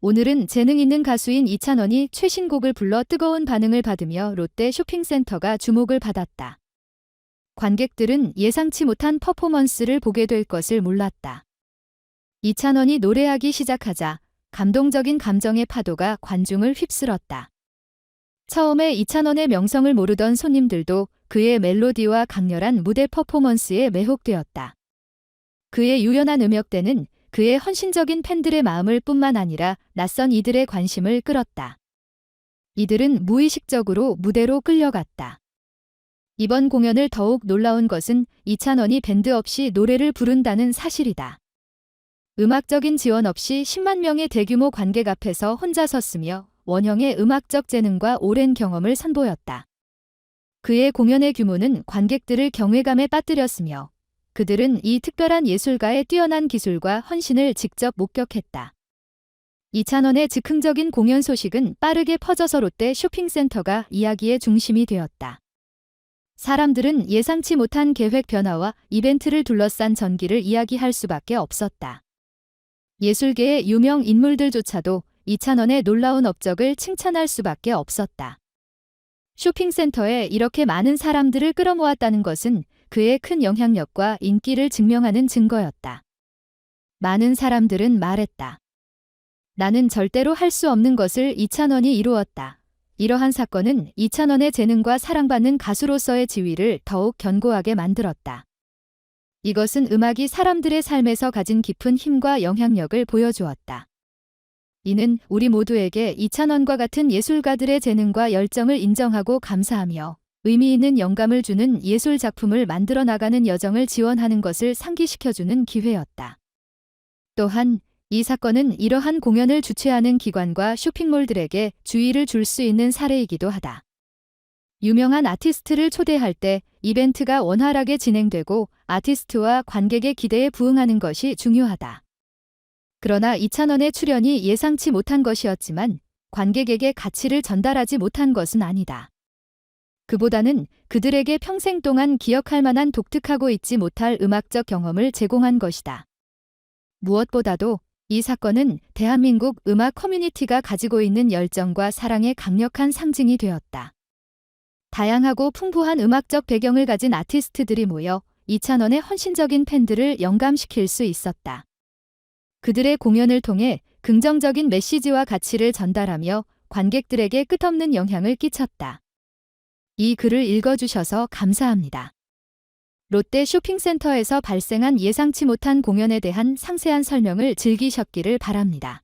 오늘은 재능 있는 가수인 이찬원이 최신곡을 불러 뜨거운 반응을 받으며 롯데 쇼핑센터가 주목을 받았다. 관객들은 예상치 못한 퍼포먼스를 보게 될 것을 몰랐다. 이찬원이 노래하기 시작하자 감동적인 감정의 파도가 관중을 휩쓸었다. 처음에 이찬원의 명성을 모르던 손님들도 그의 멜로디와 강렬한 무대 퍼포먼스에 매혹되었다. 그의 유연한 음역대는 그의 헌신적인 팬들의 마음을 뿐만 아니라 낯선 이들의 관심을 끌었다. 이들은 무의식적으로 무대로 끌려갔다. 이번 공연을 더욱 놀라운 것은 이찬원이 밴드 없이 노래를 부른다는 사실이다. 음악적인 지원 없이 10만 명의 대규모 관객 앞에서 혼자 섰으며 원형의 음악적 재능과 오랜 경험을 선보였다. 그의 공연의 규모는 관객들을 경외감에 빠뜨렸으며 그들은 이 특별한 예술가의 뛰어난 기술과 헌신을 직접 목격했다. 이찬원의 즉흥적인 공연 소식은 빠르게 퍼져서 롯데 쇼핑센터가 이야기의 중심이 되었다. 사람들은 예상치 못한 계획 변화와 이벤트를 둘러싼 전기를 이야기할 수밖에 없었다. 예술계의 유명 인물들조차도 이찬원의 놀라운 업적을 칭찬할 수밖에 없었다. 쇼핑센터에 이렇게 많은 사람들을 끌어모았다는 것은 그의 큰 영향력과 인기를 증명하는 증거였다. 많은 사람들은 말했다. 나는 절대로 할 수 없는 것을 이찬원이 이루었다. 이러한 사건은 이찬원의 재능과 사랑받는 가수로서의 지위를 더욱 견고하게 만들었다. 이것은 음악이 사람들의 삶에서 가진 깊은 힘과 영향력을 보여주었다. 이는 우리 모두에게 이찬원과 같은 예술가들의 재능과 열정을 인정하고 감사하며 의미 있는 영감을 주는 예술 작품을 만들어 나가는 여정을 지원하는 것을 상기시켜주는 기회였다. 또한 이 사건은 이러한 공연을 주최하는 기관과 쇼핑몰들에게 주의를 줄 수 있는 사례이기도 하다. 유명한 아티스트를 초대할 때 이벤트가 원활하게 진행되고 아티스트와 관객의 기대에 부응하는 것이 중요하다. 그러나 이찬원의 출연이 예상치 못한 것이었지만 관객에게 가치를 전달하지 못한 것은 아니다. 그보다는 그들에게 평생 동안 기억할 만한 독특하고 잊지 못할 음악적 경험을 제공한 것이다. 무엇보다도 이 사건은 대한민국 음악 커뮤니티가 가지고 있는 열정과 사랑의 강력한 상징이 되었다. 다양하고 풍부한 음악적 배경을 가진 아티스트들이 모여 이찬원의 헌신적인 팬들을 영감시킬 수 있었다. 그들의 공연을 통해 긍정적인 메시지와 가치를 전달하며 관객들에게 끝없는 영향을 끼쳤다. 이 글을 읽어주셔서 감사합니다. 롯데 쇼핑센터에서 발생한 예상치 못한 공연에 대한 상세한 설명을 즐기셨기를 바랍니다.